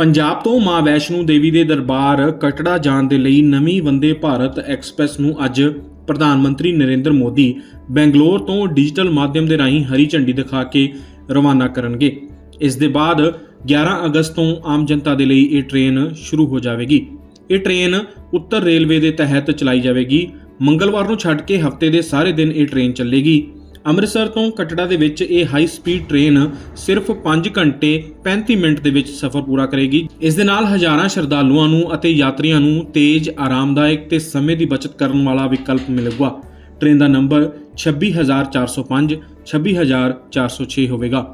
ਪੰਜਾਬ ਤੋਂ ਮਾਂ ਵੈਸ਼ਨੂ ਦੇਵੀ ਦੇ ਦਰਬਾਰ ਕਟੜਾ ਜਾਣ ਦੇ ਲਈ ਨਵੀਂ ਵੰਦੇ ਭਾਰਤ ਐਕਸਪ੍ਰੈਸ ਨੂੰ ਅੱਜ ਪ੍ਰਧਾਨ ਮੰਤਰੀ ਨਰਿੰਦਰ ਮੋਦੀ ਬੈਂਗਲੌਰ ਤੋਂ ਡਿਜੀਟਲ ਮਾਧਿਅਮ ਦੇ ਰਾਹੀਂ ਹਰੀ ਝੰਡੀ ਦਿਖਾ ਕੇ ਰਵਾਨਾ ਕਰਨਗੇ। ਇਸ ਦੇ ਬਾਅਦ 11 ਅਗਸਤ ਤੋਂ ਆਮ ਜਨਤਾ ਦੇ ਲਈ ਇਹ ਟ੍ਰੇਨ ਸ਼ੁਰੂ ਹੋ ਜਾਵੇਗੀ। ਇਹ ਟ੍ਰੇਨ ਉੱਤਰ ਰੇਲਵੇ ਦੇ ਤਹਿਤ ਚਲਾਈ ਜਾਵੇਗੀ। ਮੰਗਲਵਾਰ ਨੂੰ ਛੱਡ ਕੇ ਹਫ਼ਤੇ ਦੇ ਸਾਰੇ ਦਿਨ ਇਹ ਟ੍ਰੇਨ ਚੱਲੇਗੀ। ਅੰਮ੍ਰਿਤਸਰ ਤੋਂ ਕਟੜਾ ਦੇ ਵਿੱਚ ਇਹ ਹਾਈ ਸਪੀਡ ਟ੍ਰੇਨ ਸਿਰਫ 5 ਘੰਟੇ 35 ਮਿੰਟ ਦੇ ਵਿੱਚ ਸਫ਼ਰ ਪੂਰਾ ਕਰੇਗੀ। ਇਸ ਦੇ ਨਾਲ ਹਜ਼ਾਰਾਂ ਸ਼ਰਧਾਲੂਆਂ ਨੂੰ ਅਤੇ ਯਾਤਰੀਆਂ ਨੂੰ ਤੇਜ਼, ਆਰਾਮਦਾਇਕ ਤੇ ਸਮੇਂ ਦੀ ਬਚਤ ਕਰਨ ਵਾਲਾ ਵਿਕਲਪ ਮਿਲੇਗਾ। ਟ੍ਰੇਨ ਦਾ ਨੰਬਰ 26405 26406 ਹੋਵੇਗਾ।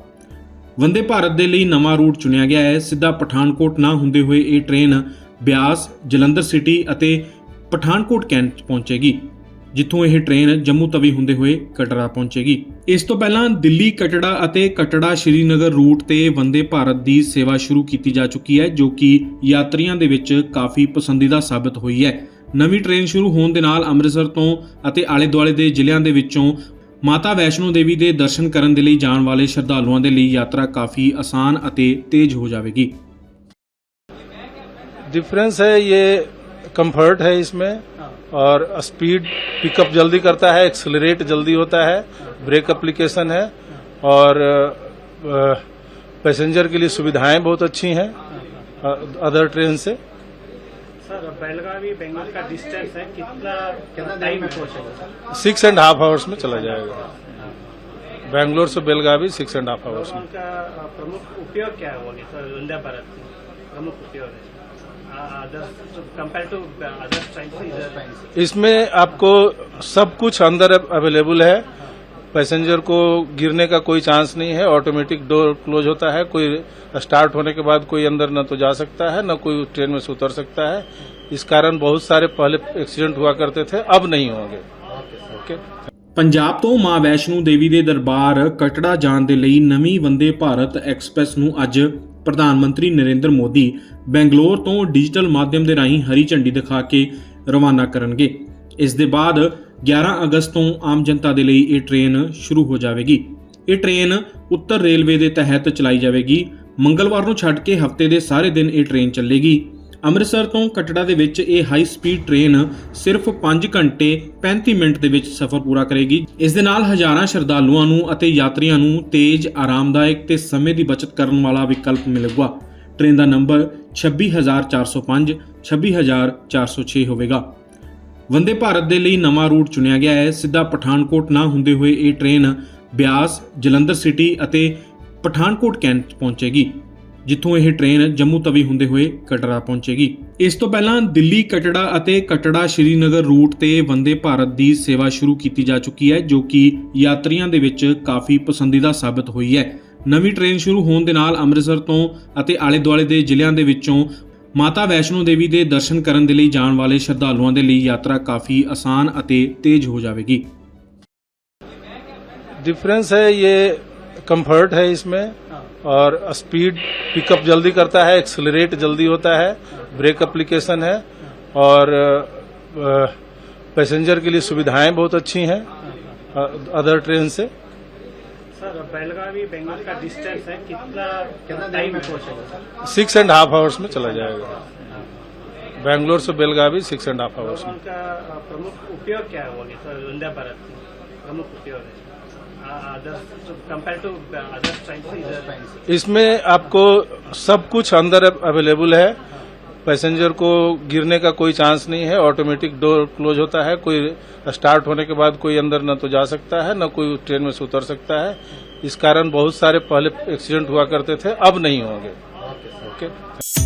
ਵੰਦੇ ਭਾਰਤ ਦੇ ਲਈ ਨਵਾਂ ਰੂਟ ਚੁਣਿਆ ਗਿਆ ਹੈ। ਸਿੱਧਾ ਪਠਾਨਕੋਟ ਨਾ ਹੁੰਦੇ ਹੋਏ ਇਹ ਟ੍ਰੇਨ ਬਿਆਸ, ਜਲੰਧਰ ਸਿਟੀ ਅਤੇ ਪਠਾਨਕੋਟ ਕੈਂਟ ਪਹੁੰਚੇਗੀ। ਜਿੱਥੋਂ ਇਹ ਟ੍ਰੇਨ ਜੰਮੂ ਤਵੀ ਹੁੰਦੇ ਹੋਏ ਕਟੜਾ ਪਹੁੰਚੇਗੀ ਇਸ ਤੋਂ ਪਹਿਲਾਂ ਦਿੱਲੀ ਕਟੜਾ ਅਤੇ ਕਟੜਾ ਸ਼੍ਰੀਨਗਰ ਰੂਟ ਤੇ ਵੰਦੇ ਭਾਰਤ ਦੀ ਸੇਵਾ ਸ਼ੁਰੂ ਕੀਤੀ ਜਾ ਚੁੱਕੀ ਹੈ ਜੋ ਕਿ ਯਾਤਰੀਆਂ ਦੇ ਵਿੱਚ ਕਾਫੀ ਪਸੰਦੀਦਾ ਸਾਬਤ ਹੋਈ ਹੈ ਨਵੀਂ ਟ੍ਰੇਨ ਸ਼ੁਰੂ ਹੋਣ ਦੇ ਨਾਲ ਅੰਮ੍ਰਿਤਸਰ ਤੋਂ ਅਤੇ ਆਲੇ-ਦੁਆਲੇ ਦੇ ਜ਼ਿਲ੍ਹਿਆਂ ਦੇ ਵਿੱਚੋਂ ਮਾਤਾ ਵੈਸ਼ਨੋ ਦੇਵੀ ਦੇ ਦਰਸ਼ਨ ਕਰਨ ਦੇ ਲਈ ਜਾਣ ਵਾਲੇ ਸ਼ਰਧਾਲੂਆਂ ਦੇ ਲਈ ਯਾਤਰਾ ਕਾਫੀ ਆਸਾਨ ਅਤੇ ਤੇਜ਼ ਹੋ ਜਾਵੇਗੀ डिफरेंस है ये कंफर्ट है इसमें और स्पीड पिकअप जल्दी करता है एक्सेलरेट जल्दी होता है ब्रेक एप्लीकेशन है और पैसेंजर के लिए सुविधाएँ बहुत अच्छी हैं अदर ट्रेन से। सर बेलगावी बेंगलोर का डिस्टेंस है कितना कितना टाइम में पहुंचेगा सिक्स एंड हाफ़ आवर्स में चला जाएगा। बेंगलोर से Belagavi six and half hours में। प्रमुख उपयोग क्या है वंदे भारत में प्रमुख उपयोग है other compare to other train इसमें आपको सब कुछ अंदर अवेलेबल है पैसेंजर को गिरने का कोई चांस नहीं है ऑटोमेटिक डोर क्लोज होता है कोई स्टार्ट होने के बाद कोई अंदर न तो जा सकता है न कोई ट्रेन में से उतर सकता है इस कारण बहुत सारे पहले एक्सीडेंट हुआ करते थे अब नहीं होंगे ओके ਪੰਜਾਬ ਤੋਂ ਮਾਂ ਵੈਸ਼ਨੂ ਦੇਵੀ ਦੇ ਦਰਬਾਰ ਕਟੜਾ ਜਾਣ ਦੇ ਲਈ ਨਵੀਂ ਵੰਦੇ ਭਾਰਤ ਐਕਸਪ੍ਰੈਸ ਨੂੰ ਅੱਜ ਪ੍ਰਧਾਨ ਮੰਤਰੀ ਨਰਿੰਦਰ ਮੋਦੀ ਬੈਂਗਲੌਰ ਤੋਂ ਡਿਜੀਟਲ ਮਾਧਿਅਮ ਦੇ ਰਾਹੀਂ ਹਰੀ ਝੰਡੀ ਦਿਖਾ ਕੇ ਰਵਾਨਾ ਕਰਨਗੇ। ਇਸ ਦੇ ਬਾਅਦ 11 ਅਗਸਤ ਤੋਂ ਆਮ ਜਨਤਾ ਦੇ ਲਈ ਇਹ ਟ੍ਰੇਨ ਸ਼ੁਰੂ ਹੋ ਜਾਵੇਗੀ। ਇਹ ਟ੍ਰੇਨ ਉੱਤਰ ਰੇਲਵੇ ਦੇ ਤਹਿਤ ਚਲਾਈ ਜਾਵੇਗੀ। ਮੰਗਲਵਾਰ ਨੂੰ ਛੱਡ ਕੇ ਹਫ਼ਤੇ ਦੇ ਸਾਰੇ ਦਿਨ ਇਹ ਟ੍ਰੇਨ ਚੱਲੇਗੀ। ਅੰਮ੍ਰਿਤਸਰ ਤੋਂ ਕਟੜਾ ਦੇ ਵਿੱਚ ਇਹ ਹਾਈ ਸਪੀਡ ਟ੍ਰੇਨ ਸਿਰਫ 5 ਘੰਟੇ 35 ਮਿੰਟ ਦੇ ਵਿੱਚ ਸਫ਼ਰ ਪੂਰਾ ਕਰੇਗੀ। ਇਸ ਦੇ ਨਾਲ ਹਜ਼ਾਰਾਂ ਸ਼ਰਧਾਲੂਆਂ ਨੂੰ ਅਤੇ ਯਾਤਰੀਆਂ ਨੂੰ ਤੇਜ਼, ਆਰਾਮਦਾਇਕ ਤੇ ਸਮੇਂ ਦੀ ਬਚਤ ਕਰਨ ਵਾਲਾ ਵਿਕਲਪ ਮਿਲੇਗਾ। ਟ੍ਰੇਨ ਦਾ ਨੰਬਰ 26405 26406 ਹੋਵੇਗਾ। ਵੰਦੇ ਭਾਰਤ ਦੇ ਲਈ ਨਵਾਂ ਰੂਟ ਚੁਣਿਆ ਗਿਆ ਹੈ। ਸਿੱਧਾ ਪਠਾਨਕੋਟ ਨਾ ਹੁੰਦੇ ਹੋਏ ਇਹ ਟ੍ਰੇਨ ਬਿਆਸ, ਜਲੰਧਰ ਸਿਟੀ ਅਤੇ ਪਠਾਨਕੋਟ ਕੈਂਟ ਪਹੁੰਚੇਗੀ। ਜਿੱਥੋਂ ਇਹ ਟ੍ਰੇਨ ਜੰਮੂ ਤਵੀ ਹੁੰਦੇ ਹੋਏ ਕਟੜਾ ਪਹੁੰਚੇਗੀ ਇਸ ਤੋਂ ਪਹਿਲਾਂ ਦਿੱਲੀ ਕਟੜਾ ਅਤੇ ਕਟੜਾ ਸ਼੍ਰੀਨਗਰ ਰੂਟ ਤੇ ਵੰਦੇ ਭਾਰਤ ਦੀ ਸੇਵਾ ਸ਼ੁਰੂ ਕੀਤੀ ਜਾ ਚੁੱਕੀ ਹੈ ਜੋ ਕਿ ਯਾਤਰੀਆਂ ਦੇ ਵਿੱਚ ਕਾਫੀ ਪਸੰਦੀਦਾ ਸਾਬਤ ਹੋਈ ਹੈ ਨਵੀਂ ਟ੍ਰੇਨ ਸ਼ੁਰੂ ਹੋਣ ਦੇ ਨਾਲ ਅੰਮ੍ਰਿਤਸਰ ਤੋਂ ਅਤੇ ਆਲੇ-ਦੁਆਲੇ ਦੇ ਜ਼ਿਲ੍ਹਿਆਂ ਦੇ ਵਿੱਚੋਂ ਮਾਤਾ ਵੈਸ਼ਨੋ ਦੇਵੀ ਦੇ ਦਰਸ਼ਨ ਕਰਨ ਦੇ ਲਈ ਜਾਣ ਵਾਲੇ ਸ਼ਰਧਾਲੂਆਂ ਦੇ ਲਈ ਯਾਤਰਾ ਕਾਫੀ ਆਸਾਨ ਅਤੇ ਤੇਜ਼ ਹੋ ਜਾਵੇਗੀ डिफरेंस है ये कंफर्ट है इसमें और स्पीड पिकअप जल्दी करता है एक्सलरेट जल्दी होता है ब्रेक एप्लीकेशन है और पैसेंजर के लिए सुविधाएँ बहुत अच्छी हैं अदर ट्रेन से। सर बेलगावी बेंगलोर का डिस्टेंस है कितना कितना टाइम में पहुंचेगा सिक्स एंड हाफ़ आवर्स में चला जाएगा। बेंगलोर से Belagavi six and half hours में। प्रमुख उपयोग क्या है वंदे भारत प्रमुख उपयोग है। इसमें आपको सब कुछ अंदर अवेलेबल है। पैसेंजर को गिरने का कोई चांस नहीं है। ऑटोमेटिक डोर क्लोज होता है। कोई स्टार्ट होने के बाद कोई अंदर न तो जा सकता है, न कोई ट्रेन में से उतर सकता है। इस कारण बहुत सारे पहले एक्सीडेंट हुआ करते थे, अब नहीं होंगे। ओके